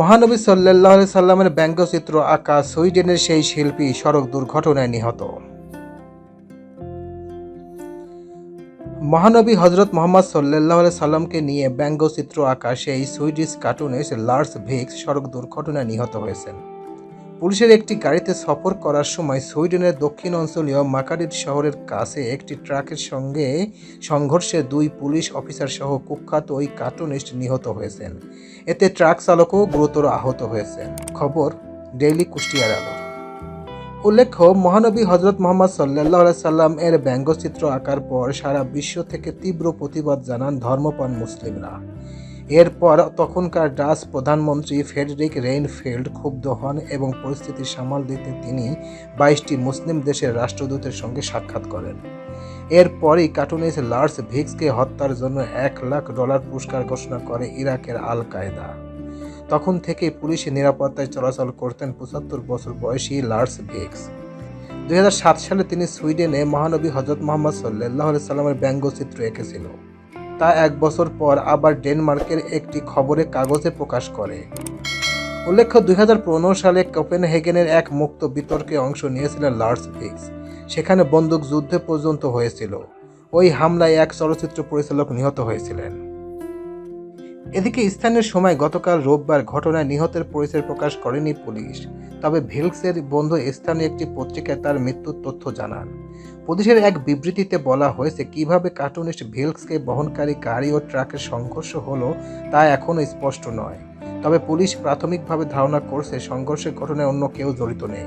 মহানবী সাল্লাহ সাল্লামের ব্যঙ্গচিত্র আঁকা সুইডেনের সেই শিল্পী সড়ক দুর্ঘটনায় নিহত। মহানবী হজরত মোহাম্মদ সাল্লাহ সাল্লামকে নিয়ে ব্যঙ্গচিত্র আঁকা সেই সুইডিশ কার্টুনিস্ট লার্স ভিক্স সড়ক দুর্ঘটনায় নিহত হয়েছেন। পুলিশের একটি গাড়িতে সফর করার সময় সুইডেনের দক্ষিণ অঞ্চলীয় মাকাডির শহরের কাছে একটি ট্রাকের সঙ্গে সংঘর্ষে দুই পুলিশ অফিসার সহ কুখ্যাত ওই কার্টুনিস্ট নিহত হয়েছেন। এতে ট্রাক চালকও গুরুতর আহত হয়েছেন। খবর ডেইলি কুষ্টিয়ার আলো। উল্লেখ্য, মহানবী হজরত মোহাম্মদ সাল্লাহ সাল্লাম এর ব্যঙ্গচিত্র আঁকার পর সারা বিশ্ব থেকে তীব্র প্রতিবাদ জানান ধর্মপান মুসলিমরা। এরপর তখনকার ডাচ প্রধানমন্ত্রী ফেডরিক রেইনফিল্ড ক্ষুব্ধ হন এবং পরিস্থিতি সামাল দিতে তিনি বাইশটি মুসলিম দেশের রাষ্ট্রদূতের সঙ্গে সাক্ষাৎ করেন। এরপরই কার্টুনিস্ট লার্স ভিক্সকে হত্যার জন্য এক লাখ ডলার পুরস্কার ঘোষণা করে ইরাকের আল কায়দা তখন থেকে পুলিশের নিরাপত্তায় চলাচল করতেন পঁচাত্তর বছর বয়সী লার্স ভিক্স দুই হাজার সাত সালে তিনি সুইডেনে মহানবী হজরত মোহাম্মদ সাল্লাহ সাল্লামের ব্যঙ্গচিত্র এঁকেছিল। তা এক বছর পর আবার ডেনমার্কের একটি খবরে কাগজে প্রকাশ করে। উল্লেখ্য, দুই হাজার পনেরো সালে কোপেনহেগেনের এক মুক্ত বিতর্কে অংশ নিয়েছিলেন লার্স ফিক্স। সেখানে বন্দুক যুদ্ধে পর্যন্ত হয়েছিল। ওই হামলায় এক চলচ্চিত্র পরিচালক নিহত হয়েছিলেন। এদিকে স্থানীয় সময় গতকাল রোববার ঘটনায় নিহতের পরিচয় প্রকাশ করেনি পুলিশ। তবে ভিলসের বন্ধু স্থানীয় একটি পত্রিকায় তার মৃত্যুর তথ্য জানান। পুলিশের এক বিবৃতিতে বলা হয়েছে, কীভাবে কার্টুনিস্ট ভিলসকে বহনকারী গাড়ি ও ট্রাকের সংঘর্ষ হলো তা এখনও স্পষ্ট নয়। তবে পুলিশ প্রাথমিকভাবে ধারণা করছে, সংঘর্ষের ঘটনায় অন্য কেউ জড়িত নেই।